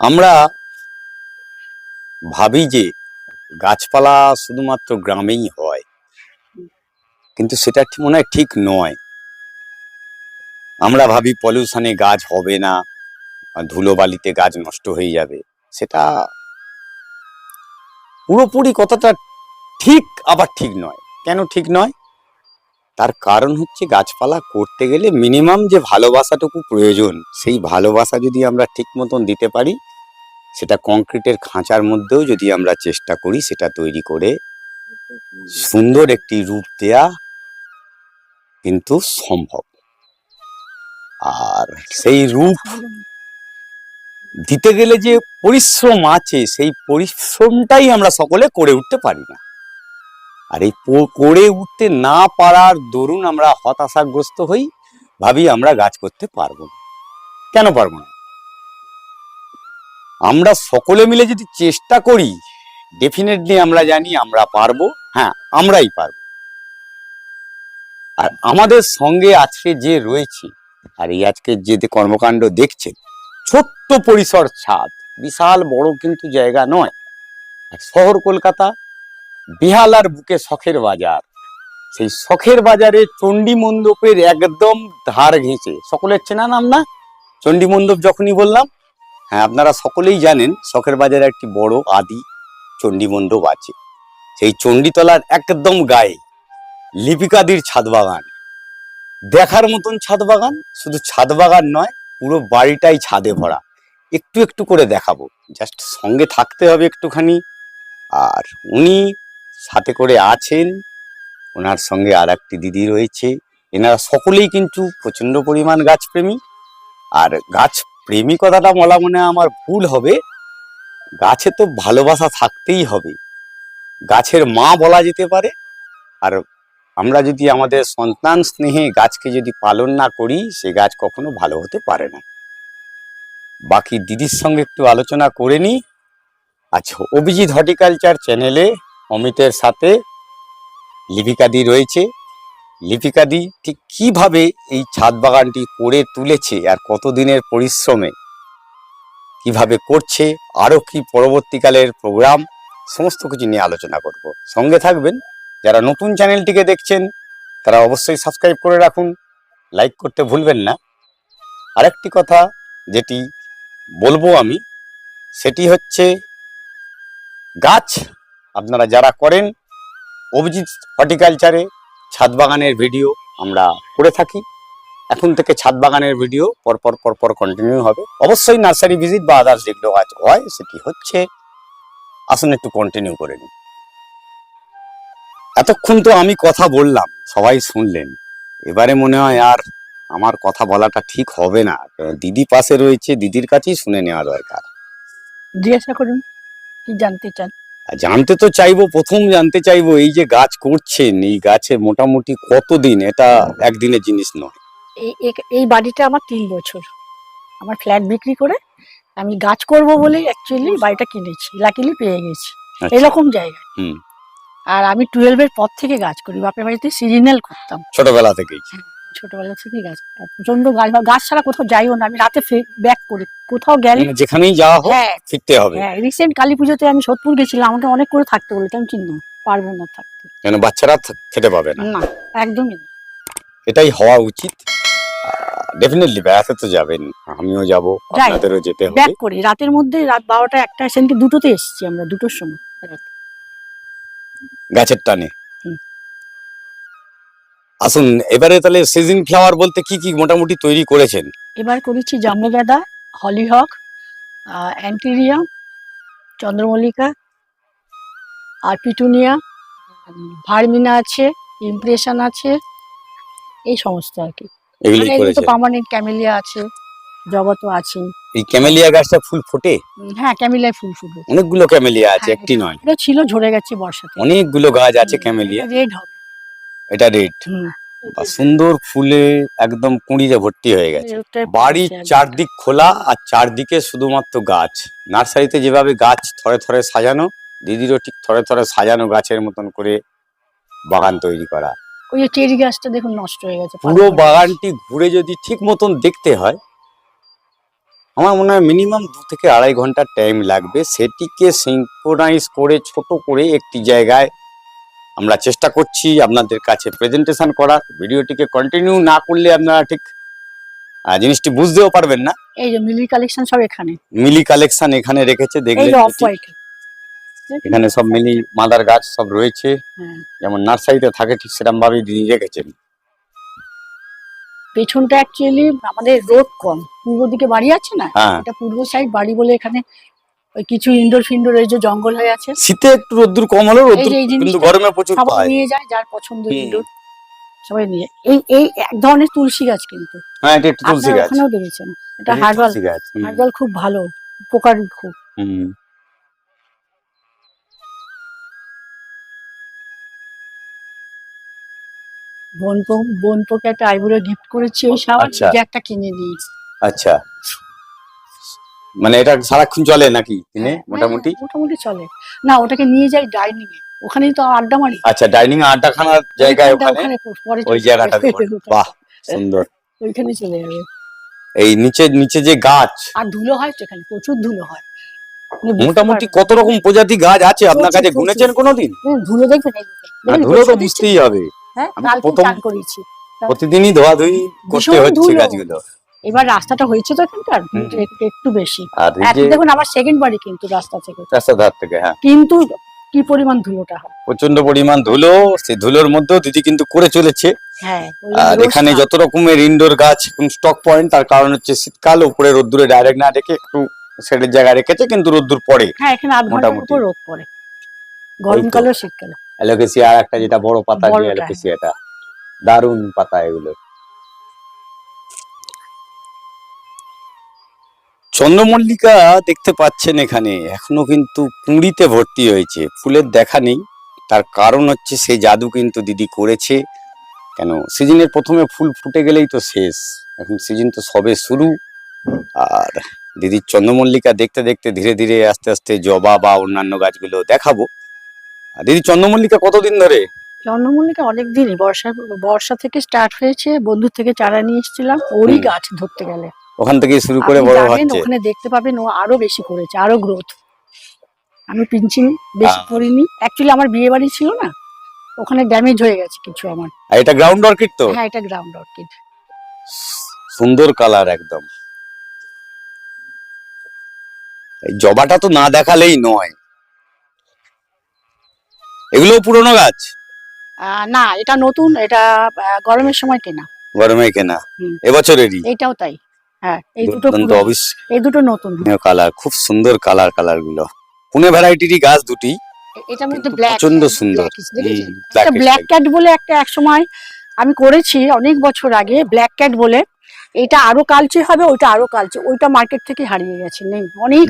আমরা ভাবি যে গাছপালা শুধুমাত্র গ্রামেই হয়, কিন্তু সেটা মনে হয় ঠিক নয়। আমরা ভাবি পলিউশনে গাছ হবে না ধুলোবালিতে গাছ নষ্ট হয়ে যাবে। সেটা পুরোপুরি কথাটা ঠিক আবার ঠিক নয়। কেন ঠিক নয়? তার কারণ হচ্ছে গাছপালা করতে গেলে মিনিমাম যে ভালোবাসাটুকু প্রয়োজন, সেই ভালোবাসা যদি আমরা ঠিক মতন দিতে পারি, সেটা কংক্রিটের খাঁচার মধ্যেও যদি আমরা চেষ্টা করি, সেটা তৈরি করে সুন্দর একটি রূপ দেয়া কিন্তু সম্ভব। আর সেই রূপ দিতে গেলে যে পরিশ্রম আছে, সেই পরিশ্রমটাই আমরা সকলে করে উঠতে পারি না। আর এই করে উঠতে না পারার দরুন আমরা হতাশাগ্রস্ত হই, ভাবি আমরা গাছ করতে পারব না। কেন পারব না? আমরা সকলে মিলে যদি চেষ্টা করি ডেফিনেটলি আমরা জানি আমরা পারব হ্যাঁ আমরাই পারব। আর আমাদের সঙ্গে আজকে যে রয়েছে, আর এই আজকে যে কর্মকাণ্ড দেখছেন ছোট্ট পরিসর ছাদ, বিশাল বড় কিন্তু জায়গা নয় শহর কলকাতা বিহালার বুকে শখের বাজার। সেই শখের বাজারে চণ্ডী মণ্ডপের একদম ধার ঘেঁচে। সকলের চেনা নাম না? চণ্ডী মণ্ডপ যখনই বললাম হ্যাঁ আপনারা সকলেই জানেন শখের বাজারে একটি বড় আদি চণ্ডী মণ্ডপ আছে। সেই চণ্ডীতলার একদম গায়ে লিপিকাদির ছাদ বাগান। দেখার মতন ছাদ বাগান, শুধু ছাদ বাগান নয়, পুরো বাড়িটাই ছাদে ভরা। একটু একটু করে দেখাবো। জাস্ট সঙ্গে থাকতে হবে একটুখানি। আর উনি সাথে করে আছেন। ওনার সঙ্গে আর একটি দিদি রয়েছে। এনারা সকলেই কিন্তু প্রচণ্ড পরিমাণ গাছপ্রেমী। আর গাছ প্রেমী কথাটা বলা মনে আমার ভুল হবে। গাছে তো ভালোবাসা থাকতেই হবে। গাছের মা বলা যেতে পারে। আর আমরা যদি আমাদের সন্তান স্নেহে গাছকে যদি পালন না করি, সে গাছ কখনো ভালো হতে পারে না। বাকি দিদির সঙ্গে একটু আলোচনা করে নিই। আচ্ছা অভিজিৎ হর্টিকালচার চ্যানেলে অমিতের সাথে লিপিকাদি রয়েছে। লিপিকাদি ঠিক কীভাবে এই ছাদ বাগানটি করে তুলেছে আর কতদিনের পরিশ্রমে কীভাবে করছে, আরও কি পরবর্তীকালের প্রোগ্রাম, সমস্ত কিছু নিয়ে আলোচনা করব। সঙ্গে থাকবেন, যারা নতুন চ্যানেলটিকে দেখছেন, তারা অবশ্যই সাবস্ক্রাইব করে রাখুন, লাইক করতে ভুলবেন না। আরেকটি কথা যেটি বলব আমি, সেটি হচ্ছে গাছ আপনারা যারা করেন, অভিজিৎ হর্টিকালচারে ছাদ বাগানের ভিডিও আমরা করে থাকি। এখন থেকে ছাদ বাগানের ভিডিও পরপর পরপর কন্টিনিউ হবে। অবশ্যই নার্সারি ভিজিট বা আদার্স যেগুলো গাছ হয়, সেটি হচ্ছে আসুন একটু কন্টিনিউ করে নিই। এতক্ষণ তো আমি কথা বললাম, সবাই শুনলেন। এবারে মনে হয় আর আমার কথা বলাটা ঠিক হবে না। দিদি পাশে রয়েছে, দিদির কাছেই শুনে নেওয়া দরকার। জিজ্ঞাসা করুন, কি জানতে চান? জানতে তো চাইব প্রথম জানতে চাইব এই যে গাছ করছেন এই গাছে মোটামুটি কতদিন? এটা একদিনের জিনিস নয়। এই বাড়িটা আমার তিন বছর। আমার ফ্ল্যাট বিক্রি করে আমি গাছ করব বলে অ্যাকচুয়ালি বাড়িটা কিনেছি লাকিলি পেয়ে গেছি। আচ্ছা, এরকম জায়গা হুম। আর আমি টুয়েলভের পর থেকে গাছ করি বাপের বাড়িতে সিজনাল করতাম। ছোটবেলা থেকেই। ছোটবেলা থেকেই গাছ প্রচণ্ড গাছ গাছ ছাড়া কোথাও যাইও না আমি রাতে ব্যাক করি। কোথাও গেলে মানে যেখানেই যাওয়া হ্যাঁ। ফিরতে হবে। হ্যাঁ রিসেন্ট কালী পুজোতে আমি সোদপুর গেছিলাম আমাকে অনেক করে থাকতে বলেছে আমি চিন্তা পারব না থাকতে। কেন বাচ্চারা খেতে পাবে না? না একদমই না। এটাই হওয়া উচিত। ডেফিনেটলি বেড়াতে তো যাবেন আমিও যাব আপনাদেরও যেতে হবে। ব্যাক করি রাতের মধ্যে রাত বারোটা একটা সেদিনকে দুটোতে এসেছি আমরা দুটোর সময়। গাছের টানে। আসুন এবারে তাহলে সিজন ফ্লাওয়ার বলতে কি কি মোটামুটি তৈরি করেছেন? এবার করেছি জামগাঁদা হলিহক অ্যান্টিরিয়া চন্দ্রমল্লিকা আর পিটুনিয়া ভার্মিনা আছে ইমপ্রেশন আছে এই সমস্ত আর কি। আর তো পার্মানেন্ট ক্যামেলিয়া আছে জগৎও আছে। এই ক্যামেলিয়া গাছটা ফুল ফোটে? হ্যাঁ ক্যামেলিয়ায় ফুল ফুটবে অনেকগুলো ক্যামেলিয়া আছে হ্যাঁ, একটি নয়। এটা ছিল ঝরে গেছে বর্ষাতে। অনেকগুলো গাছ আছে ক্যামেলিয়া। রেড হবে। এটা রেড সুন্দর ফুলে একদম কুঁড়িতে ভর্তি হয়ে গেছে। বাড়ির চারদিক খোলা আর চারদিকে শুধুমাত্র গাছ। নার্সারিতে যেভাবে গাছ থরে থরে সাজানো দিদিরও ঠিক থরে থরে সাজানো গাছের মতন করে বাগান তৈরি করা। ওই যে চেরি গাছটা দেখুন নষ্ট হয়ে গেছে পুরো বাগানটি ঘুরে যদি ঠিক মতন দেখতে হয় আমার মনে হয় মিনিমাম দু থেকে আড়াই ঘণ্টা টাইম লাগবে। সেটিকে সিঙ্ক্রোনাইজ করে ছোট করে একটি জায়গায় আমরা চেষ্টা করছি আপনাদের কাছে প্রেজেন্টেশন করার। ভিডিওটিকে কন্টিনিউ না করলে আপনারা ঠিক জিনিসটি বুঝতেও পারবেন না। এই যে মিলি কালেকশন সব এখানে। মিলি কালেকশন এখানে রেখেছে এই দেখলে যে অফ হোয়াইট এখানে সব মিলি মাদার গাছ সব রয়েছে। হ্যাঁ। যেমন নার্সারিতে থাকে ঠিক সেরকম ভাবেই দিদি রেখেছেন। পেছনটা অ্যাকচুয়ালি আমাদের রোড কম। পূর্ব দিকে বাড়ি আছে না? হ্যাঁ। এটা পূর্ব সাইড বাড়ি বলে এখানে ওই কিছু ইনডোর ফিন্ডোর এই যে জঙ্গল হয়ে আছে। শীতে একটু রোদ্দুর কম হলেও রোদ্দুর কিন্তু গরমে প্রচুর পায়। নিয়ে যায় যার পছন্দ। ইনডোর সবাই নিয়ে এই এই এক ধরনের তুলসী গাছ কিন্তু। হ্যাঁ এটা একটু তুলসী গাছ। ওখানেও দেখেছেন। এটা হার্বাল। গাছ হার্বাল খুব ভালো উপকারী খুব। হুম। বোনপো বোনপোকে একটা আইবুড়ো গিফট করেছি ওই সাবান আচ্ছা। একটা কিনে নিয়েছি আচ্ছা। মানে এটা সারাক্ষণ চলে নাকি কিনে হ্যাঁ, মোটামুটি? হ্যাঁ, মোটামুটি চলে। না ওটাকে নিয়ে যাই ডাইনিং এ ওখানেই তো আড্ডা মারি। আচ্ছা ডাইনিং আড্ডাখানার জায়গায় ওখানে? ওই জায়গাটা বাহ সুন্দর। ওইখানে চলে যাবে। এই নিচে নিচে যে গাছ। আর ধুলো হয় তো এখানে প্রচুর ধুলো হয়। মোটামুটি কত রকম প্রজাতি গাছ আছে আপনার কাছে। গুনেছেন কোনোদিন? হ্যাঁ, ধুলো দেখবেন এই না, ধুলো তো বুঝতেই হবে। হ্যাঁ প্রথম- প্রতিদিনই ধোয়াধুয়ি করতে হচ্ছে গাছগুলো। এবার রাস্তাটা হয়েছে তো এখানকার একটু- বেশি। দেখুন আমার সেকেন্ড বাড়ি কিন্তু রাস্তা থেকে। রাস্তার ধার থেকে হ্যাঁ। কিন্তু কি পরিমাণ ধুলোটা হয়। প্রচণ্ড পরিমাণ ধুলো সেই ধুলোর মধ্যেও দিদি কিন্তু করে চলেছে। হ্যাঁ আর এখানে যত রকমের ইনডোর গাছ স্টক পয়েন্ট তার কারণ হচ্ছে শীতকাল উপরে রোদ্দুরে ডাইরেক্ট না রেখে একটু শেডের জায়গায় রেখেছে কিন্তু রোদ্দুর পড়ে। হ্যাঁ এখানে আধ মোটামুটি। উপর রোদ পড়ে। গরমকালেও শীতকালে। অ্যালোকেসিয়া আর একটা যেটা বড় পাতা অ্যালোকেসিয়াটা দারুণ পাতা এগুলো। চন্দ্রমল্লিকা দেখতে পাচ্ছেন এখানে। এখনও কিন্তু কুঁড়িতে ভর্তি হয়েছে। ফুলের দেখা নেই। তার কারণ হচ্ছে সেই জাদু কিন্তু দিদি করেছে। কেন? সিজনের প্রথমে ফুল ফুটে গেলেই তো শেষ। এখন সিজন তো সবে শুরু। আর দিদির চন্দ্রমল্লিকা দেখতে দেখতে ধীরে ধীরে আস্তে আস্তে জবা বা অন্যান্য গাছগুলো দেখাবো। আর দিদি চন্দ্রমল্লিকা কতদিন ধরে? চন্দ্রমল্লিকা অনেকদিনই। বর্ষা বর্ষা থেকে স্টার্ট হয়েছে। বন্ধুর থেকে চারা নিয়ে এসেছিলাম। ওরই গাছ ধরতে গেলে। ওখান থেকে শুরু করে বড় হচ্ছে। ওখানে দেখতে পাবেন ও আরও বেশি করেছে আরও গ্রোথ আমি পিঞ্চিং বেশি করিনি। অ্যাকচুয়ালি আমার বিয়ে বাড়ি ছিল না ওখানে ড্যামেজ হয়ে গেছে কিছু আমার। আর এটা গ্রাউন্ড অর্কিড তো? হ্যাঁ এটা গ্রাউন্ড অর্কিড সুন্দর কালার একদম। এই জবাটা তো না দেখালেই নয়। এগুলো পুরনো গাছ? না এটা নতুন এটা গরমের সময় কেনা। গরমে কেনা। এবছরেরই? এটাও তাই। হ্যাঁ এই দুটো দুর্দান্ত পুরনো। এই দুটো নতুন কালার খুব সুন্দর কালার কালারগুলো। পুনে ভ্যারাইটিরই গাছ দুটি। এটার মধ্যে ব্ল্যাক প্রচণ্ড সুন্দর। একটা ব্ল্যাক like- ক্যাট বলে একটা এক সময় আমি করেছি অনেক বছর আগে ব্ল্যাক ক্যাট বলে। এটা আরও কালচে হবে ওইটা আরও কালচে। ওইটা মার্কেট থেকে হারিয়ে গেছে। নেই অনেক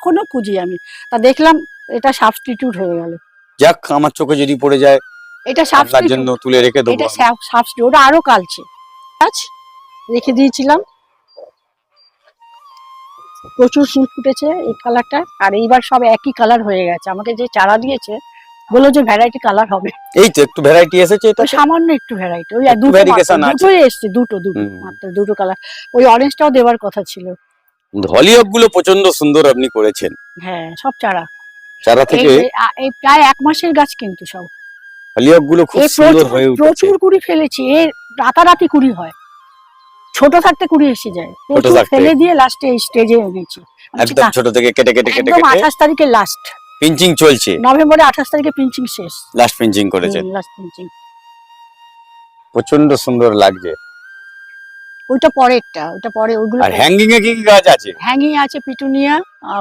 কোনো খুঁজি। আমি। তা দেখলাম এটা সাবস্টিটিউট হয়ে গেল। যাক আমার চোখে যদি পড়ে যায় এটা সাবস্টিটিউট জন্য তুলে রেখে দেবো এটা। সাবস্টিটিউট ওটা আরও কালচে। গাছ রেখে দিয়েছিলাম। প্রচুর ফুল ফুটেছে এই কালারটা আর এইবার সব একই কালার হয়ে গেছে। আমাকে যে চারা দিয়েছে বলল যে ভ্যারাইটি কালার হবে। এই তো একটু ভ্যারাইটি এসেছে এটা সামান্য একটু ভ্যারাইটি ওই দুটো। দুটোই এসছে দুটো দুটো মাত্র দুটো কালার ওই অরেঞ্জটাও দেওয়ার কথা ছিল। হলিওকগুলো প্রচণ্ড সুন্দর আপনি করেছেন। হ্যাঁ সব চারা। চারা থেকে? এই- প্রায় এক মাসের গাছ কিন্তু সব। হলিওকগুলো খুব সুন্দর হয়ে উঠেছে। প্রচুর কুড়ি ফেলেছি। এ রাতারাতি কুড়ি হয়। ছোট থাকতে কুড়ি এসে যায়। প্রচুর ফেলে দিয়ে লাস্টে এই স্টেজে এনেছি একদম ছোট থেকে কেটে কেটে কেটে একদম আঠাশ তারিখে লাস্ট পিঞ্চিং চলছে। নভেম্বরে আঠাশ তারিখে পিঞ্চিং শেষ। লাস্ট পিঞ্চিং করেছেন লাস্ট পিঞ্চিং প্রচণ্ড সুন্দর লাগছে। ওইটা পরেরটা ওইটা পরে ওইগুলো আর হ্যাঙ্গিং এ কি কি গাছ আছে? হ্যাঙ্গিং আছে পিটুনিয়া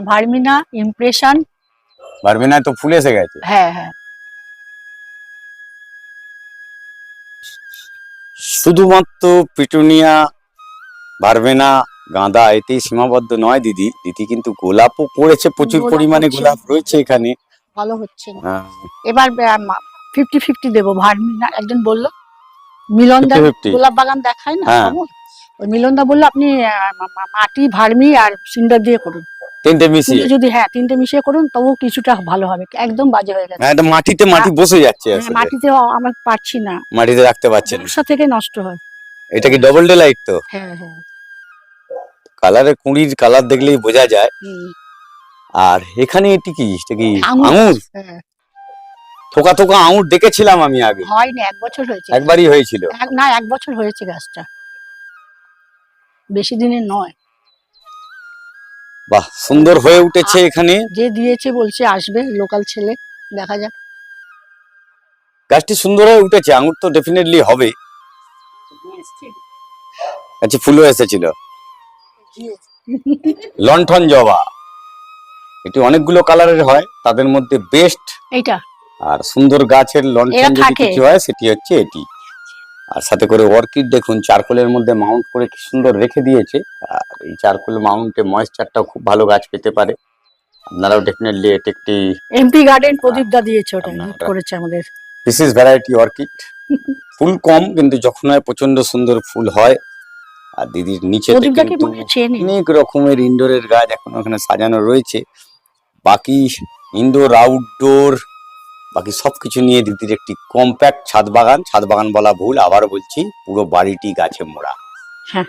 ভার্মিনা ইমপ্রেশন বারবিনায় তো ফুল এসে গেছে। হ্যাঁ হ্যাঁ। শুধুমাত্র পিটুনিয়া বারবেনা গাঁদা এতেই সীমাবদ্ধ নয় দিদি। দিদি কিন্তু গোলাপও করেছে প্রচুর পরিমাণে গোলাপ রয়েছে এখানে। ভালো হচ্ছে না। এবার ফিফটি ফিফটি দেবো ভার্মিনা একজন বলল মিলনদা 50-50 গোলাপ বাগান দেখায় না? হ্যাঁ। ওই মিলনদা বলল আপনি মাটি ভার্মি আর সিন্ডার দিয়ে করুন। তিনটে মিশিয়ে। যদি হ্যাঁ তিনটে মিশিয়ে করুন তবুও কিছুটা ভালো হবে। একদম বাজে হয়ে গেছে। হ্যাঁ, মাটিতে মাটি বসে যাচ্ছে হ্যাঁ, মাটিতে আমার পারছি না। মাটিতে রাখতে পারছেন না। থেকে নষ্ট হয়। এটা কি ডবল ডে লাইট তো? হ্যাঁ হ্যাঁ। কালারে কুঁড়ির কালার দেখলেই বোঝা যায়। আর এখানে এটি কি? এটা কি আঙুর। আঙুর? হ্যাঁ। থোকা থোকা আঙুর দেখেছিলাম আমি আগে। হয়নি এক বছর হয়েছে। একবারই হয়েছিল। না এক বছর হয়েছে গাছটা। বেশি দিনের নয়। বাহ সুন্দর হয়ে উঠেছে এখানে। যে দিয়েছে বলছে আসবে লোকাল ছেলে দেখা যাক। গাছটি সুন্দর হয়ে উঠেছে আঙুর তো ডেফিনেটলি হবে। আচ্ছা ফুলও এসেছিল। লন্ঠন জবা। এটি অনেকগুলো কালারের হয় তাদের মধ্যে বেস্ট এইটা। আর সুন্দর গাছের লন্ঠন যদি কিছু হয় সেটি হচ্ছে এটি। আর সাথে করে অর্কিড দেখুন চারকোলের মধ্যে মাউন্ট করে কি সুন্দর রেখে দিয়েছে। আর এই চারকোল মাউন্টে ময়েশ্চারটাও খুব ভালো গাছ পেতে পারে। আপনারাও ডেফিনেটলি এটি একটি এমপি গার্ডেন প্রদীপ দা দিয়েছে ওটা- করেছে আমাদের। দিস ইজ ভ্যারাইটি অর্কিড ফুল কম কিন্তু যখন হয় প্রচণ্ড সুন্দর ফুল হয়। আর দিদির নিচে অনেক রকমের ইনডোরের গাছ এখন ওখানে সাজানো রয়েছে। বাকি ইনডোর আউটডোর বাকি সবকিছু নিয়ে দিদির একটি কম্প্যাক্ট ছাদ বাগান। ছাদ বাগান বলা ভুল আবার বলছি পুরো বাড়িটি গাছে মোড়া। হ্যাঁ।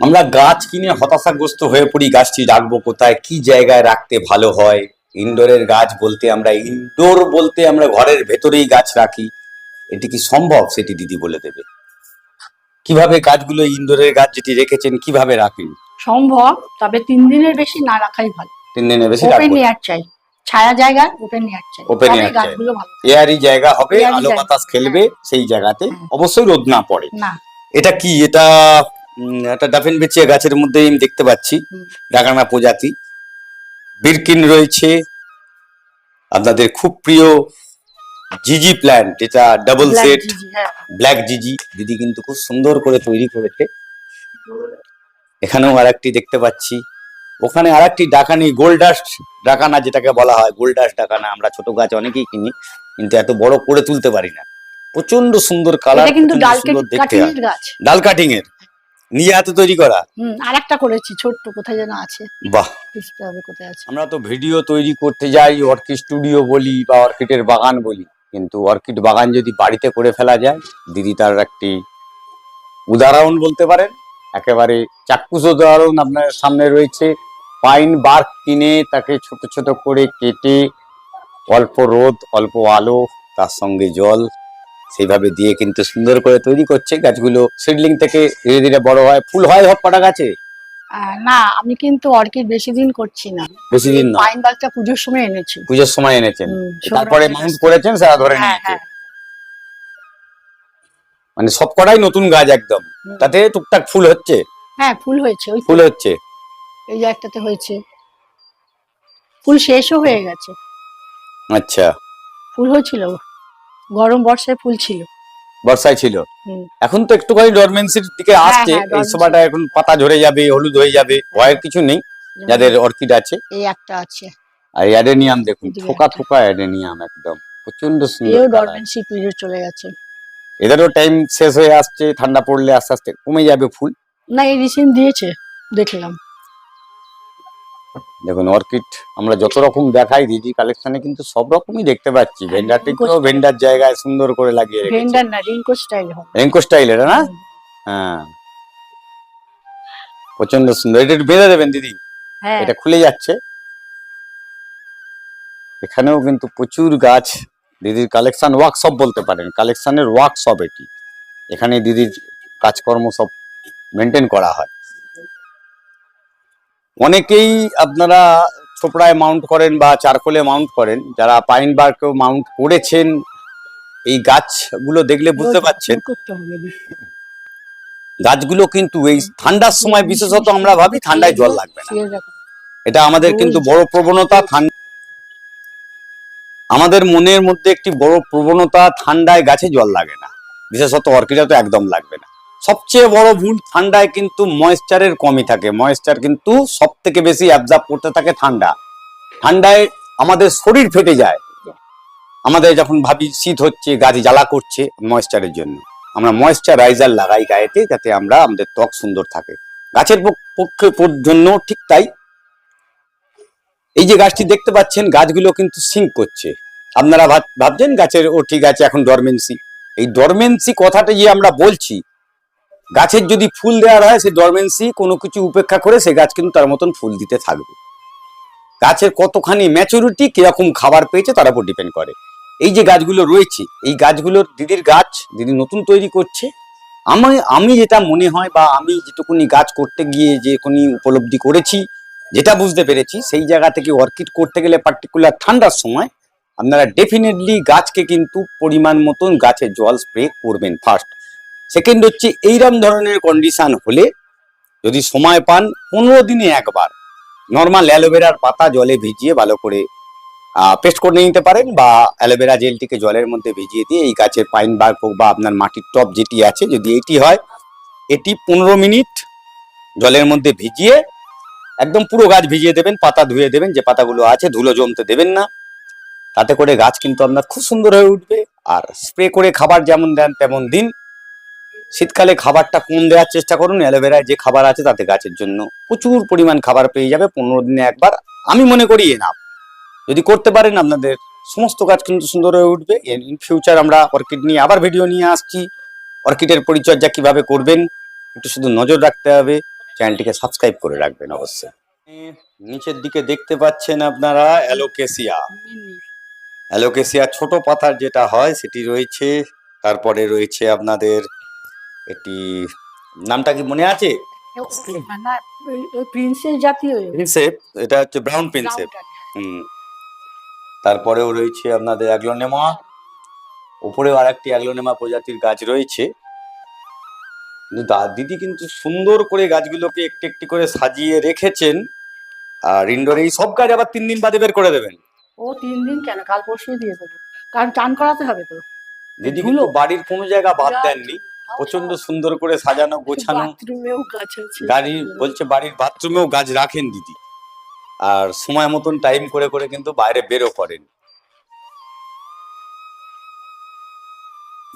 আমরা গাছ কিনে হতাশাগ্রস্ত হয়ে পড়ি গাছটি রাখব কোথায় কি জায়গায় রাখতে ভালো হয়? ইনডোরের গাছ বলতে আমরা ইনডোর বলতে আমরা ঘরের ভেতরেই গাছ রাখি। এটি কি সম্ভব? সেটি দিদি বলে দেবে। কীভাবে গাছগুলো ইন্দোরের গাছ যেটি রেখেছেন কীভাবে রাখেন? সম্ভব তবে তিন দিনের বেশি না রাখাই ভালো। তিন দিনের বেশি ওপেন এয়ার চাই। ছায়া জায়গা ওপেন এয়ার চাই। ভালো। এয়ারি জায়গা হবে আলো বাতাস খেলবে সেই জায়গাতে। হ্যাঁ। অবশ্যই রোদ না পড়ে। না। এটা কি? এটা একটা ডাফিন বেচিয়া গাছের মধ্যে আমি দেখতে পাচ্ছি। ডাকানা প্রজাতি। বিরকিন রয়েছে। আপনাদের খুব প্রিয় জিজি প্ল্যান্ট যেটা ডাবল সেট ব্ল্যাক জিজি দিদি কিন্তু খুব সুন্দর করে তৈরি করেছে। এখানেও আরেকটি দেখতে পাচ্ছি। ওখানে আরেকটি ডাকানি গোল্ডাস্ট ডাকানা যেটাকে বলা হয় গোল্ডাস্ট ডাকানা। আমরা ছোট গাছ অনেকেই কিনি কিন্তু এত বড় করে তুলতে পারি না। প্রচণ্ড সুন্দর কালার কিন্তু ডাল দেখতে ডাল কাটিং এর নিজে হাতে তৈরি করা। হুম আর একটা করেছি ছোট্ট কোথায় যেন আছে। বাহ। কোথায় আছে। আমরা তো ভিডিও তৈরি করতে যাই অর্কিড স্টুডিও বলি বা অর্কিডের বাগান বলি। কিন্তু অর্কিড বাগান যদি বাড়িতে করে ফেলা যায়, দিদি তার একটি উদাহরণ বলতে পারেন। একেবারে চাক্ষুষ উদাহরণ আপনার সামনে রয়েছে। পাইন বার্ক কিনে তাকে ছোট ছোট করে কেটে অল্প রোদ, অল্প আলো, তার সঙ্গে জল, সেইভাবে দিয়ে কিন্তু সুন্দর করে তৈরি করছে। গাছগুলো সিডলিং থেকে ধীরে ধীরে বড় হয়। ফুল হয় কটা গাছে। না আমি কিন্তু অর্কিড বেশি দিন করছি না। বেশি দিন নয় পাইন গাছটা পুজোর সময় এনেছি। পুজোর সময় এনেছেন? তারপরে মাউন্ট করেছেন সেটা ধরে হ্যাঁ নিয়েছে। হ্যাঁ। মানে সব কটাই নতুন গাছ একদম। তাতে টুকটাক ফুল হচ্ছে? হ্যাঁ ফুল হয়েছে। ওই ফুল হচ্ছে? এই যে একটাতে হয়েছে। ফুল শেষও হয়ে গেছে। আচ্ছা। ফুল হয়েছিল। গরম বর্ষায় ফুল ছিল। বর্ষায় ছিল। এখন তো একটুখানি ডরমেন্সির দিকে হ্যাঁ, আসছে হ্যাঁ, এই dormancy। সময়টা এখন পাতা ঝরে যাবে হলুদ হয়ে যাবে ভয়ের কিছু নেই যাদের অর্কিড আছে। এই একটা আছে। আর অ্যাডেনিয়াম দেখুন ফোকা থোকা অ্যাডেনিয়াম একদম প্রচণ্ড সুন্দর এই ডরমেন্সি পিরিয়ড চলে গেছে। এদেরও টাইম শেষ হয়ে আসছে ঠান্ডা পড়লে আস্তে আস্তে কমে যাবে ফুল। না এই রিসেন্ট দিয়েছে দেখলাম। দেখুন অর্কিড আমরা যত রকম দেখাই দিদি কালেকশনে কিন্তু সব রকমই দেখতে পাচ্ছি। হ্যাঁ, ভেন্ডার জায়গায় সুন্দর করে লাগিয়ে রেখেছে। ভেন্ডার না রিঙ্কো স্টাইল হবে। রেঙ্কো স্টাইল এটা না? হ্যাঁ। প্রচণ্ড সুন্দর। এটা একটু বেঁধে দেবেন দিদি। হ্যাঁ। এটা খুলে যাচ্ছে। এখানেও কিন্তু প্রচুর গাছ। দিদির কালেকশন ওয়ার্কশপ বলতে পারেন। কালেকশনের ওয়ার্কশপ এটি। এখানে দিদির কাজকর্ম সব মেনটেন করা হয়। অনেকেই আপনারা ছোপড়ায় মাউন্ট করেন বা চারকোলে মাউন্ট করেন যারা পাইন বার্কেও মাউন্ট করেছেন এই গাছগুলো দেখলে বুঝতে পারছেন। গাছগুলো কিন্তু এই ঠান্ডার সময় বিশেষত আমরা ভাবি ঠান্ডায় জল লাগবে না। এটা আমাদের কিন্তু বড় প্রবণতা ঠান্ডা আমাদের মনের মধ্যে একটি বড় প্রবণতা ঠান্ডায় গাছে জল লাগে না। বিশেষত অর্কিডা তো একদম লাগবে না। সবচেয়ে বড় ভুল ঠান্ডায় কিন্তু ময়েশ্চারের কমই থাকে। ময়েশ্চার কিন্তু সব থেকে বেশি অ্যাবজার্ভ করতে থাকে ঠান্ডা। ঠান্ডায় আমাদের শরীর ফেটে যায়। আমাদের যখন ভাবি শীত হচ্ছে গাছ জ্বালা করছে ময়েশ্চারের জন্য। আমরা ময়েশ্চারাইজার লাগাই গায়েতে যাতে আমরা আমাদের ত্বক সুন্দর থাকে। গাছের পক- পক্ষে জন্য ঠিক তাই। এই যে গাছটি দেখতে পাচ্ছেন, গাছগুলো কিন্তু সিঙ্ক করছে। আপনারা ভাবছেন গাছের, ও ঠিক আছে, এখন ডরমেন্সি এই ডরমেন্সি কথাটা যে আমরা বলছি গাছের যদি ফুল দেওয়ার হয়, সে ডরমেন্সি কোনো কিছু উপেক্ষা করে সে গাছ কিন্তু তার মতন ফুল দিতে থাকবে। গাছের কতখানি ম্যাচুরিটি কীরকম খাবার পেয়েছে তার উপর ডিপেন্ড করে। এই যে গাছগুলো রয়েছে, এই গাছগুলোর দিদির গাছ, দিদি নতুন তৈরি করছে। আমি আমি যেটা মনে হয় বা আমি যেটুকুনি গাছ করতে গিয়ে যে যেটুকুনি উপলব্ধি করেছি, যেটা বুঝতে পেরেছি, সেই জায়গা থেকে অর্কিড করতে গেলে পার্টিকুলার ঠান্ডার সময় আপনারা ডেফিনেটলি গাছকে কিন্তু পরিমাণ মতন গাছে জল স্প্রে করবেন ফার্স্ট সেকেন্ড হচ্ছে এইরম ধরনের কন্ডিশন হলে যদি সময় পান, পনেরো দিনে একবার নর্মাল অ্যালোভেরার পাতা জলে ভিজিয়ে ভালো করে পেস্ট করে নিতে পারেন বা অ্যালোভেরা জেলটিকে জলের মধ্যে ভিজিয়ে দিয়ে এই গাছের পাইন বার্ক হোক বা আপনার মাটির টপ যেটি আছে, যদি এটি হয়, এটি পনেরো মিনিট জলের মধ্যে ভিজিয়ে একদম পুরো গাছ ভিজিয়ে দেবেন, পাতা ধুয়ে দেবেন, যে পাতাগুলো আছে ধুলো জমতে দেবেন না। তাতে করে গাছ কিন্তু আপনার খুব সুন্দর হয়ে উঠবে। আর স্প্রে করে খাবার যেমন দেন তেমন দিন শীতকালে খাবারটা কম দেওয়ার চেষ্টা করুন, অ্যালোভেরায় যে খাবার আছে তাতে গাছের জন্য প্রচুর পরিমাণ খাবার পেয়ে যাবে, পনেরো দিনে একবার। আমি মনে করি না। যদি করতে পারেন আপনাদের, সমস্ত গাছ কিন্তু সুন্দর হয়ে উঠবে। ইন ফিউচার আমরা অর্কিড নিয়ে আবার ভিডিও নিয়ে আসছি। অর্কিডের পরিচর্যা কীভাবে করবেন, একটু শুধু নজর রাখতে হবে। চ্যানেলটিকে সাবস্ক্রাইব করে রাখবেন অবশ্যই। নিচের দিকে দেখতে পাচ্ছেন আপনারা, অ্যালোকেসিয়া। অ্যালোকেসিয়া ছোট পাতার যেটা হয়, সেটি রয়েছে। তারপরে রয়েছে আপনাদের এটি নামটা কি মনে আছে? না জাতীয় প্রিন্সেপ এটা হচ্ছে ব্রাউন প্রিন্সেপ। হুম। তারপরেও রয়েছে আপনাদের অ্যাগ্লোনেমা। উপরেও আর একটি অ্যাগ্লোনেমা প্রজাতির গাছ রয়েছে। দিদি কিন্তু সুন্দর করে গাছগুলোকে একটি একটি করে সাজিয়ে রেখেছেন। আর ইনডোরে এই সব গাছ আবার তিন দিন বাদে বের করে দেবেন। ও তিন দিন কেন? কাল পরশু দিয়ে দেবো। কারণ টান করাতে হবে তো। দিদি। কিন্তু বাড়ির কোনো জায়গা বাদ দেননি। প্রচণ্ড সুন্দর করে সাজানো গোছানো। গাড়ি বলছে বাড়ির বাথরুমেও গাছ রাখেন দিদি। আর সময় মতন টাইম করে করে কিন্তু বাইরে বেরো করেন।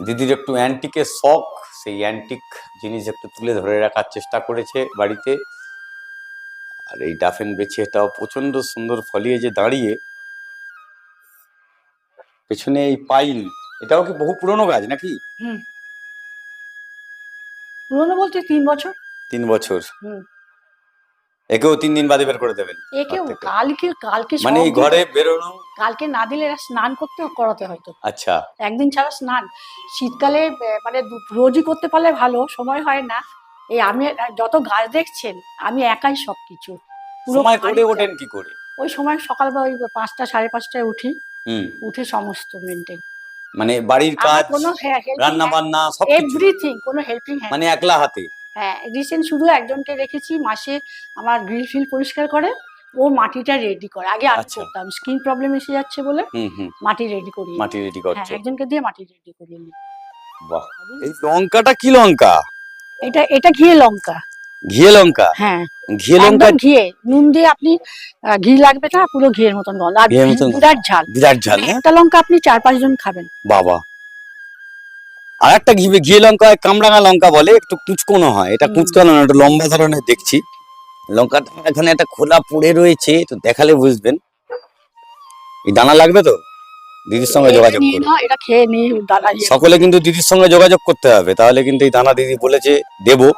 দিদির একটু অ্যান্টিকের শখ সেই অ্যান্টিক জিনিস একটু তুলে ধরে রাখার চেষ্টা করেছে বাড়িতে। আর এই ডাফেন বেছে এটাও প্রচণ্ড সুন্দর ফলিয়ে যে দাঁড়িয়ে। পেছনে এই পাইল এটাও কি বহু পুরনো গাছ নাকি? পুরোনো বলতে তিন বছর? তিন বছর। হুম। একেও তিন দিন বাদে বের করে দেবেন। একেও? কালকে কালকে মানে এই ঘরে বেরোনো কালকে না দিলে এরা স্নান করতে করাতে হয়তো। আচ্ছা। একদিন ছাড়া স্নান। শীতকালে মানে রোজই করতে পারলে ভালো সময় হয় না। এই আমি যত গাছ দেখছেন আমি একাই সব কিছু সময় করে ওঠেন কি করে? ওই সময় সকালবেলা ওই পাঁচটা সাড়ে পাঁচটায় উঠি। হুম। উঠে সমস্ত মেনটেন মানে বাড়ির কাজ রান্না বান্না সবকিছু। এভরিথিং কোনো হেল্পিং হ্যান্ড মানে একলা হাতে। হ্যাঁ রিসেন্ট শুধু একজনকে রেখেছি মাসে আমার গ্রিল ফিল পরিষ্কার করে ও মাটিটা রেডি করে। আগে আমি আচ্ছা। করতাম স্কিন প্রবলেম এসে যাচ্ছে বলে মাটি রেডি করি মাটি রেডি হ্যাঁ একজনকে দিয়ে মাটি রেডি করিয়ে নিই বাহ এই লঙ্কাটা কি লঙ্কা? এটা এটা ঘিয়ে লঙ্কা। ঘিয়ে লঙ্কা? হ্যাঁ। ঘিয়ে লঙ্কা ঘিয়ে। নুন দিয়ে আপনি ঘি লাগবে না পুরো ঘিয়ের মতন গন্ধ। আর বিরাট ঝাল। বিরাট ঝাল হ্যাঁ? একটা লঙ্কা আপনি চার পাঁচ জন খাবেন। বাবা। আর একটা ঘি ঘিয়ে লঙ্কা হয় কামরাঙা লঙ্কা বলে একটু কুচকোনো হয়। এটা। কুচকানো না একটু লম্বা ধরনের দেখছি। লঙ্কাটা এখানে একটা খোলা পড়ে রয়েছে তো দেখালে বুঝবেন। এই দানা লাগবে তো? দিদির সঙ্গে যোগাযোগ করুন। এটা ইয়ে সকলে কিন্তু দিদির সঙ্গে যোগাযোগ করতে হবে। তাহলে কিন্তু এই দানা দিদি বলেছে দেবো।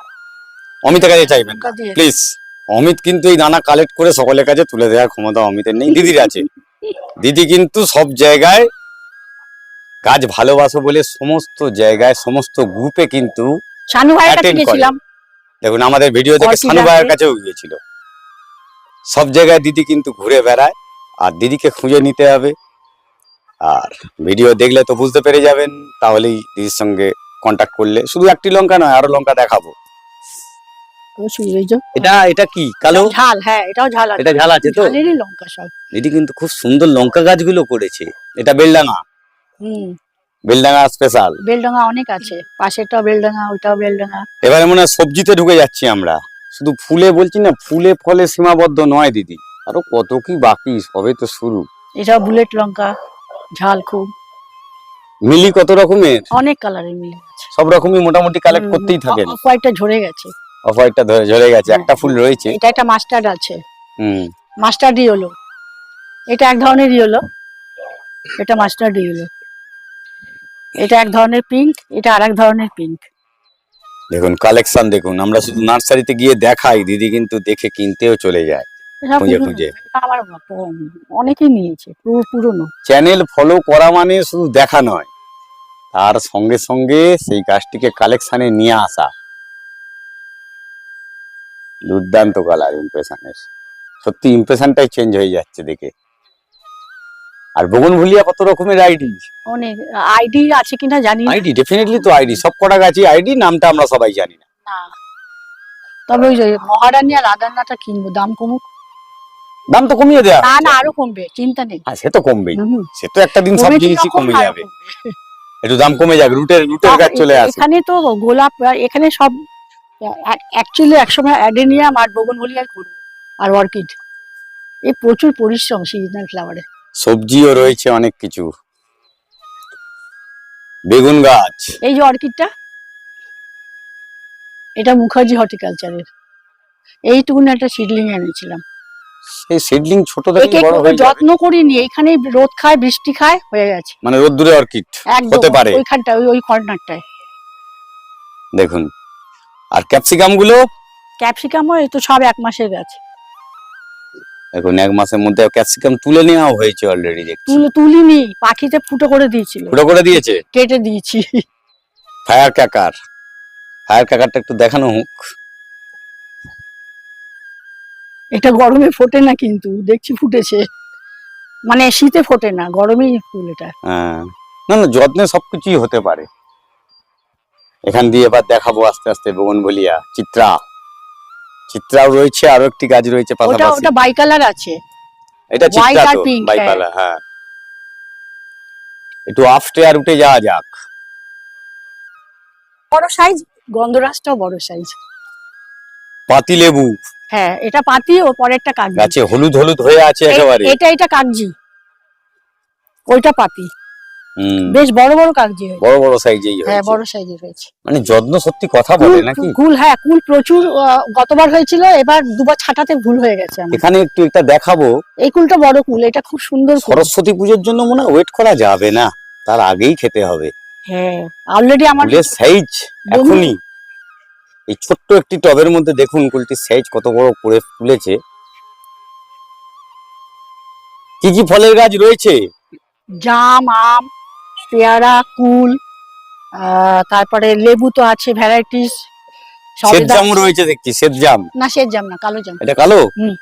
অমিতের কাছে চাইবেন প্লিজ অমিত কিন্তু এই দানা কালেক্ট করে সকলের কাছে তুলে দেওয়ার ক্ষমতা অমিতের নেই। দিদির আছে। দিদি কিন্তু সব জায়গায় কাজ ভালোবাসো বলে সমস্ত জায়গায় সমস্ত গ্রুপে কিন্তু দেখুন আমাদের ভিডিও দেখে সানু ভাইয়ের কাছেও গিয়েছিল। সব জায়গায় দিদি কিন্তু ঘুরে বেড়ায় আর দিদিকে খুঁজে নিতে হবে। আর ভিডিও দেখলে তো বুঝতে পেরে যাবেন তাহলেই দিদির সঙ্গে কন্ট্যাক্ট করলে। শুধু একটি লঙ্কা নয় আরও লঙ্কা দেখাবো। এটা এটা কি কালো? ঝাল হ্যাঁ এটাও ঝাল আছে। এটা ঝাল আছে তো? লঙ্কা সব। কিন্তু খুব সুন্দর লঙ্কা গাছগুলো করেছে। এটা বেলডাঙা হুম। বেলডাঙা স্পেশাল বেলডাঙা অনেক আছে। বেলডাঙা ওইটাও বেলডাঙা এবারে মনে সবজিতে ঢুকে যাচ্ছি আমরা। শুধু ফুলে বলছি না ফুলে ফলে সীমাবদ্ধ নয় দিদি। আরও কত কি বাকি সবে তো শুরু। এটা বুলেট লঙ্কা ঝাল খুব। মিলি কত রকমের? অনেক কালারের মিলে সব রকমই মোটামুটি কালেক্ট করতেই। থাকেন। কয়েকটা ঝরে গেছে। অফ হোয়াইটটা ধরে ঝরে গেছে হ্যাঁ, একটা ফুল রয়েছে। এটা একটা মাস্টার্ড আছে। হুম। Mustard yellow. এটা এক ধরনের ইয়েলো। এটা মাস্টার্ড ইয়েলো। এটা এক ধরনের পিঙ্ক এটা আর এক ধরনের পিঙ্ক। দেখুন কালেকশন দেখুন। আমরা শুধু নার্সারিতে গিয়ে দেখাই দিদি কিন্তু দেখে কিনতেও চলে যায়। খুঁজে খুঁজে। আমার অনেকেই নিয়েছে পুরো পুরনো। চ্যানেল ফলো করা মানে শুধু দেখা নয়। তার সঙ্গে সঙ্গে সেই গাছটিকে কালেকশনে নিয়ে আসা। দুর্দান্ত কালার ইমপ্রেশনের সত্যি ইমপ্রেশনটাই চেঞ্জ হয়ে যাচ্ছে দেখে। আর বগুন ভুলিয়া কত রকমের আইডি অনেক আইডি আছে কিনা জানি আইডি ডেফিনেটলি তো আইডি সব কটা গাছই আইডি নামটা আমরা সবাই জানি না। তবে ওই যে মহারানী আর রাধান্নাটা কিনবো দাম কমুক? দাম তো কমিয়ে দেওয়া না না আরও কমবে চিন্তা নেই। হ্যাঁ সে তো কমবেই। সে তো একটা দিন সব জিনিসই কমে যাবে। একটু দাম কমে যাক রুটের রুটের গাছ চলে আসে। এখানে তো গোলাপ এখানে সব অ্যাকচুয়ালি একসময় অ্যাডেনিয়াম আর বগনভলিয়া করব আর অর্কিড। এই প্রচুর পরিশ্রম সিজনাল ফ্লাওয়ারে সবজিও রয়েছে অনেক কিছু। বেগুন গাছ। এই যে অর্কিডটা এটা মুখার্জি হর্টিকালচারের এইটুকুন একটা সিডলিং এনেছিলাম। সেই সিডলিং ছোট থেকে বড় হয়ে যত্ন করিনি এখানে রোদ খায় বৃষ্টি খায় হয়ে গেছে। মানে রোদ্দুরে অর্কিড একদম হতে পারে। ওইখানটা ওই ওই কর্নারটায় দেখুন আর ক্যাপসিকামগুলো? ক্যাপসিকামও এই তো সব এক মাসের গাছ এখন এক মাসের মধ্যে ক্যাপসিকাম তুলে নেওয়া হয়েছে অলরেডি দেখছি। তুলে তুলিনি পাখিতে ফুটো করে দিয়েছিল। ফুটো করে দিয়েছে? কেটে দিয়েছি। ফায়ার ক্যাকার ফায়ার ক্যাকারটা একটু দেখানো হোক। এটা গরমে ফোটে না কিন্তু দেখছি ফুটেছে। মানে শীতে ফোটে না গরমেই ফুল এটা। হ্যাঁ। না না যত্নে সবকিছুই হতে পারে। এখান দিয়ে এবার দেখাবো আস্তে আস্তে বগন বলিয়া। চিত্রা। চিত্রাও রয়েছে আরও একটি গাছ রয়েছে পাশাপাশি। ওটা বাই কালার আছে। এটা চিত্রা তো বাইপালা হ্যাঁ। একটু আপস্টেয়ার উঠে যাওয়া যাক। বড় সাইজ গন্ধরাজটাও বড় সাইজ পাতি লেবু। হ্যাঁ এটা পাতি ও পরেরটা কাগজি গাছে হলুদ হলুদ হয়ে আছে একেবারে। এটা এটা কাগজি ওইটা পাতি। বেশ বড় বড় কাগজি হয়েছে। বড় বড় সাইজেই হ্যাঁ বড় সাইজের হয়েছে। মানে যত্ন সত্যি কথা বলে নাকি? কুল হ্যাঁ কুল প্রচুর গতবার হয়েছিল এবার দুবার ছাটাতে ভুল হয়ে গেছে এখানে একটু এটা দেখাবো। এই কুলটা বড় কুল এটা খুব সুন্দর সরস্বতী পুজোর জন্য মনে ওয়েট করা যাবে না তার আগেই খেতে হবে। হ্যাঁ অলরেডি আমার ফুলের সাইজ এখনই। এই ছোট্ট একটি টবের মধ্যে দেখুন কুলটির সাইজ কত বড় করে ফুলেছে। কি কি ফলের গাছ রয়েছে? জাম আম পেয়ারা কুল তারপরে লেবু তো আছে ভ্যারাইটিস সেত জাম রয়েছে দেখছি সেত জাম। না সের জাম না কালো জাম। এটা কালো? হুম।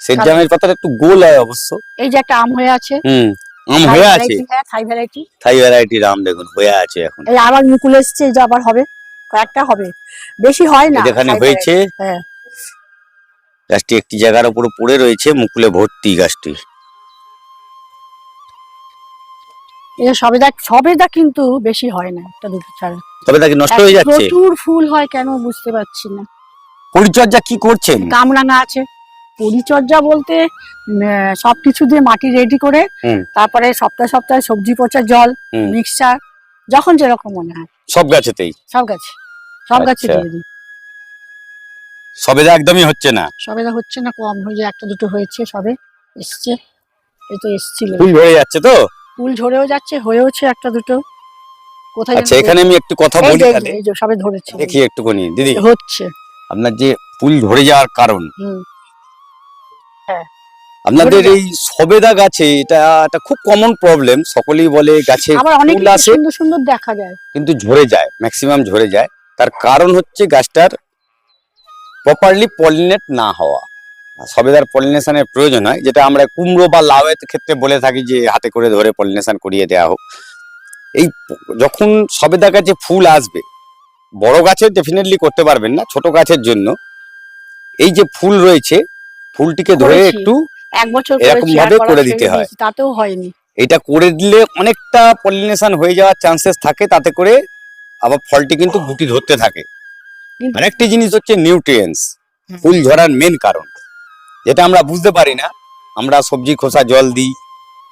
সেত জামের পাতাটা একটু গোল হয় অবশ্য। এই যে একটা আম হয়ে আছে। হুম আম হয়ে আছে? হ্যাঁ থাই ভ্যারাইটি থাই ভ্যারাইটির আম দেখুন হয়ে আছে এখন। এই আবার মুকুল এসছে যে আবার হবে কয়েকটা হবে। বেশি হয় না যেখানে হয়েছে। হ্যাঁ। গাছটি একটি জায়গার উপরে পড়ে রয়েছে মুকুলে ভর্তি গাছটি। সবেদা সবেদা কিন্তু বেশি হয় না একটা দুটো তাকে নষ্ট হয়ে যাচ্ছে। প্রচুর ফুল হয় কেন বুঝতে পারছি না। পরিচর্যা কি করছেন? কামরাঙা আছে। পরিচর্যা বলতে সবকিছু দিয়ে মাটি রেডি করে তারপরে সপ্তাহে সপ্তাহে সবজি পচা জল। মিক্সচার যখন যেরকম মনে হয়। সব গাছেতেই? সব গাছে। সব গাছে আচ্ছা। দিয়ে দিই। সবেদা একদমই হচ্ছে না। সবেদা হচ্ছে না কম হয়ে একটা দুটো হয়েছে সবে এসছে। এই তো এসছিল। ফুল ধরে যাচ্ছে তো? ফুল ঝরেও যাচ্ছে হয়েওছে একটা দুটো। কোথায় আচ্ছা এখানে আমি একটু কথা বলি তাহলে? এই যে সবে ধরেছে। দেখি একটুখানি। দিদি হচ্ছে। আপনার যে ফুল ধরে যাওয়ার কারণ হুম। আপনাদের এই সবেদা গাছে এটা একটা খুব কমন প্রবলেম সকলেই বলে গাছে ফুল আসে সুন্দর সুন্দর দেখা যায়। কিন্তু ঝরে যায় ম্যাক্সিমাম ঝরে যায়। তার কারণ হচ্ছে গাছটার প্রপারলি পলিনেট না হওয়া। সবেদার পলিনেশনের প্রয়োজন হয় যেটা আমরা কুমড়ো বা লাউয়ের ক্ষেত্রে বলে থাকি যে হাতে করে ধরে পলিনেশন করিয়ে দেওয়া হোক। এই যখন সবেদা গাছে ফুল আসবে বড় গাছে ডেফিনেটলি করতে পারবেন না ছোট গাছের জন্য। এই যে ফুল রয়েছে ফুলটিকে ধরে একটু এরকম ভাবে করে দিতে হয়। তাতেও হয়নি। এটা করে দিলে অনেকটা পলিনেশন হয়ে যাওয়ার চান্সেস থাকে তাতে করে আবার ফলটি কিন্তু গুটি ধরতে থাকে। আরেকটি জিনিস হচ্ছে নিউট্রিয়েন্টস ফুল ঝরার মেন কারণ। যেটা আমরা বুঝতে পারি না আমরা সবজি খোসা জল দিই।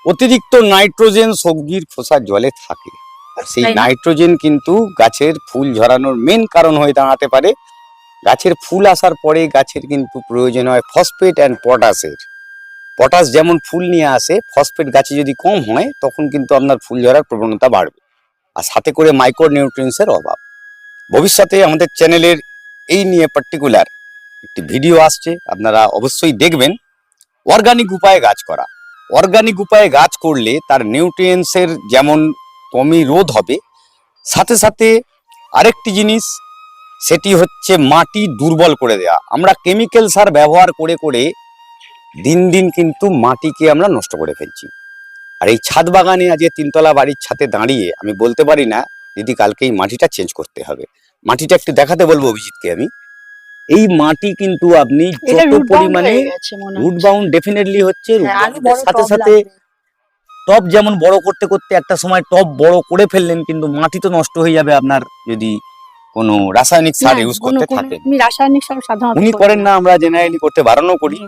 অতিরিক্ত নাইট্রোজেন সবজির খোসা জলে থাকে। আর সেই নাইট্রোজেন কিন্তু গাছের ফুল ঝরানোর মেন কারণ হয়ে দাঁড়াতে পারে। গাছের ফুল আসার পরে গাছের কিন্তু প্রয়োজন হয় ফসফেট অ্যান্ড পটাশের পটাশ যেমন ফুল নিয়ে আসে ফসফেট গাছে যদি কম হয় তখন কিন্তু আপনার ফুল ঝরার প্রবণতা বাড়বে। আর সাথে করে মাইক্রো নিউট্রিয়েন্টসের অভাব। ভবিষ্যতে আমাদের চ্যানেলের এই নিয়ে পার্টিকুলার একটি ভিডিও আসছে, আপনারা অবশ্যই দেখবেন। অর্গানিক উপায়ে গাছ করা। অর্গানিক উপায়ে গাছ করলে তার নিউট্রিয়েন্টসের যেমন কমই রোধ হবে, সাথে সাথে আরেকটি জিনিস, সেটি হচ্ছে মাটি দুর্বল করে দেওয়া আমরা কেমিক্যাল সার ব্যবহার করে করে দিন দিন কিন্তু মাটিকে আমরা নষ্ট করে ফেলছি। আর এই ছাদ বাগানে আজ তিনতলা বাড়ির ছাদে দাঁড়িয়ে আমি বলতে পারি না, দিদি কালকে এই মাটিটা চেঞ্জ করতে হবে। মাটিটা একটু দেখাতে বলব অভিজিৎকে আমি। এই মাটি কিন্তু আপনি যত পরিমাণে রুট বাউন্ড ডেফিনেটলি হচ্ছে। হ্যাঁ, সাথে সাথে। টব যেমন বড় করতে করতে একটা সময় টব বড় করে ফেললেন কিন্তু মাটি তো নষ্ট হয়ে যাবে আপনার যদি কোনো রাসায়নিক সার ইউজ করতে কোনো- থাকেন আমি রাসায়নিক সার সাধারণত উনি করেন না। আমরা জেনারেলি করতে বারণও করি।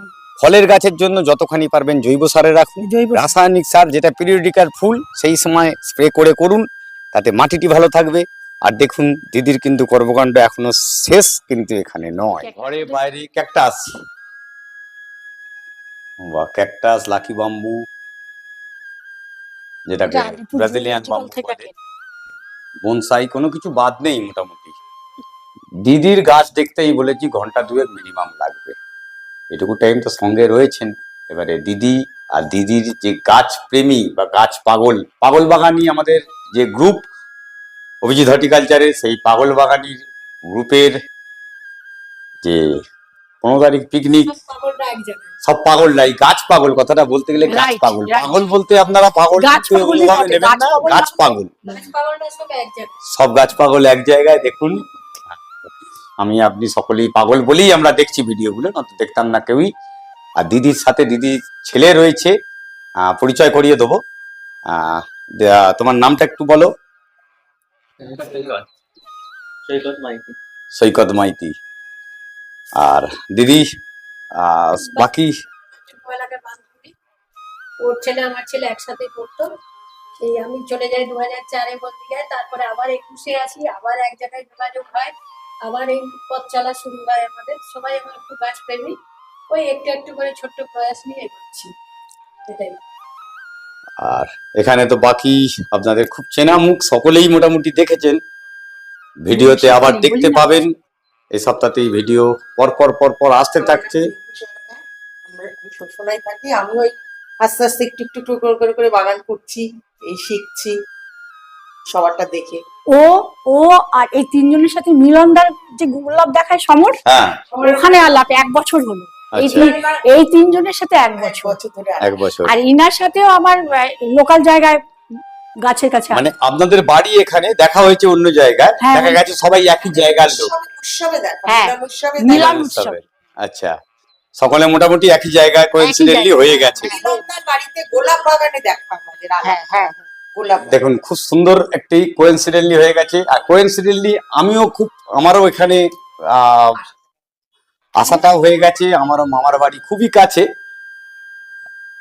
ফলের গাছের জন্য যতখানি পারবেন জৈব সারে রাখুন। রাসায়নিক সার যেটা পিরিয়ডিকার ফুল সেই সময় স্প্রে করে করুন তাতে মাটিটি ভালো থাকবে। আর দেখুন দিদির কিন্তু কর্মকাণ্ড এখনও শেষ কিন্তু এখানে নয়। ঘরে বাইরে ক্যাকটাস। বা ক্যাকটাস লাকি বাম্বু। যেটাকে ব্রাজিলিয়ান বাম্বু। বনসাই কোনো কিছু বাদ নেই মোটামুটি। দিদির গাছ দেখতেই বলেছি ঘণ্টা দুয়েক মিনিমাম লাগবে। এটুকু টাইম তো সঙ্গে রয়েছেন। এবারে দিদি আর দিদির যে গাছ প্রেমী বা গাছ পাগল পাগল বাগানি আমাদের যে গ্রুপ অভিজিৎ হর্টিকালচারের সেই পাগল বাগানির গ্রুপের যে পনেরো তারিখ পিকনিক সব পাগল নাই গাছ পাগল কথাটা বলতে গেলে গাছ পাগল। পাগল বলতে আপনারা পাগল গাছ পাগল সব গাছ পাগল এক জায়গায় দেখুন। আমি আপনি সকলেই পাগল বলেই আমরা দেখছি ভিডিওগুলো নয়তো দেখতাম না কেউই। আর দিদির সাথে দিদির ছেলে রয়েছে পরিচয় করিয়ে দেবো। তোমার নামটা একটু বলো। সৈকত মাইতি। আর দিদি বাকি? ওর ছেলে, আমার ছেলে একসাথে পড়তো। সেই আমি চলে যাই দু হাজার চারে বন্দিয়ায় তারপরে আবার একুশে আসি, আবার এক জায়গায় যোগাযোগ হয়। আবার এই পথ চলা শুরু হয় আমাদের। সবাই আমার একটু গাছ প্রেমী। ওই একটু একটু করে ছোট্ট প্রয়াস নিয়ে এগোচ্ছি। এটাই। আর এখানে তো বাকি আপনাদের খুব চেনা মুখ সকলেই মোটামুটি দেখেছেন। ভিডিওতে আবার দেখতে। পাবেন এই সপ্তাহতেই ভিডিও পর পর পর পর আসতে থাকছে। সবসময় থাকি আমি ওই আস্তে আস্তে একটু একটু একটু করে করে করে বাগান করছি এই শিখছি সবারটা দেখে। ও ও আর এই তিনজনের সাথে মিলনদার যে গোলাপ দেখায় সমর হ্যাঁ। ওখানে আলাপ এক বছর হলো। এই আচ্ছা এই তিনজনের সাথে এক বছর। বছর এক বছর। আর ইনার সাথেও আমার লোকাল জায়গায় গাছের কাছে মানে আপনাদের বাড়ি এখানে দেখা হয়েছে অন্য জায়গায় হ্যাঁ। দেখা গেছে সবাই একই জায়গার লোক। উৎসবে- উৎসবে দেখা হ্যাঁ। মিলন উৎসবে। আচ্ছা। সকলে মোটামুটি একই জায়গায় কোইন্সিডেন্টলি হয়ে গেছে। বাড়িতে গোলাপ বাগানে দেখা আমাদের হ্যাঁ হ্যাঁ। গোলাপ দেখুন খুব সুন্দর একটি কোইন্সিডেন্টলি হয়ে গেছে। আর কোইন্সিডেন্টলি আমিও খুব আমারও এখানে আহ, আশাটাও হয়ে গেছে আমারও মামার বাড়ি খুবই কাছে।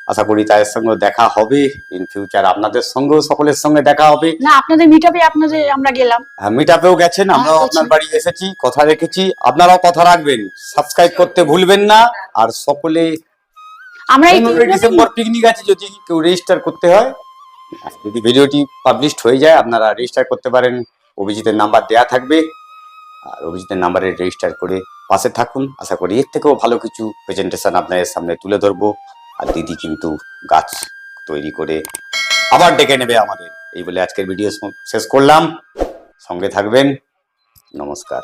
আশা করি তাদের সঙ্গে দেখা হবে ইন ফিউচার আপনাদের সঙ্গেও সকলের সঙ্গে দেখা হবে। না আপনাদের মিটাপে আপনাদের আমরা গেলাম। মিট আপেও গেছেন আমরাও আপনার বাড়ি এসেছি কথা রেখেছি আপনারাও কথা রাখবেন সাবস্ক্রাইব করতে ভুলবেন না আর সকলে আমরা এই ডিসেম্বর পিকনিক আছে যদি কেউ রেজিস্টার করতে হয় যদি ভিডিওটি পাবলিশড হয়ে যায় আপনারা রেজিস্টার করতে পারেন অভিজিতের নাম্বার দেয়া থাকবে। আর অভিজিতের নাম্বারে রেজিস্টার করে পাশে থাকুন। আশা করি এর থেকেও ভালো কিছু প্রেজেন্টেশন আপনাদের সামনে তুলে ধরবো। আর দিদি কিন্তু গাছ তৈরি করে আবার ডেকে নেবে আমাদের। এই বলে আজকের ভিডিও শেষ করলাম। সঙ্গে থাকবেন। নমস্কার।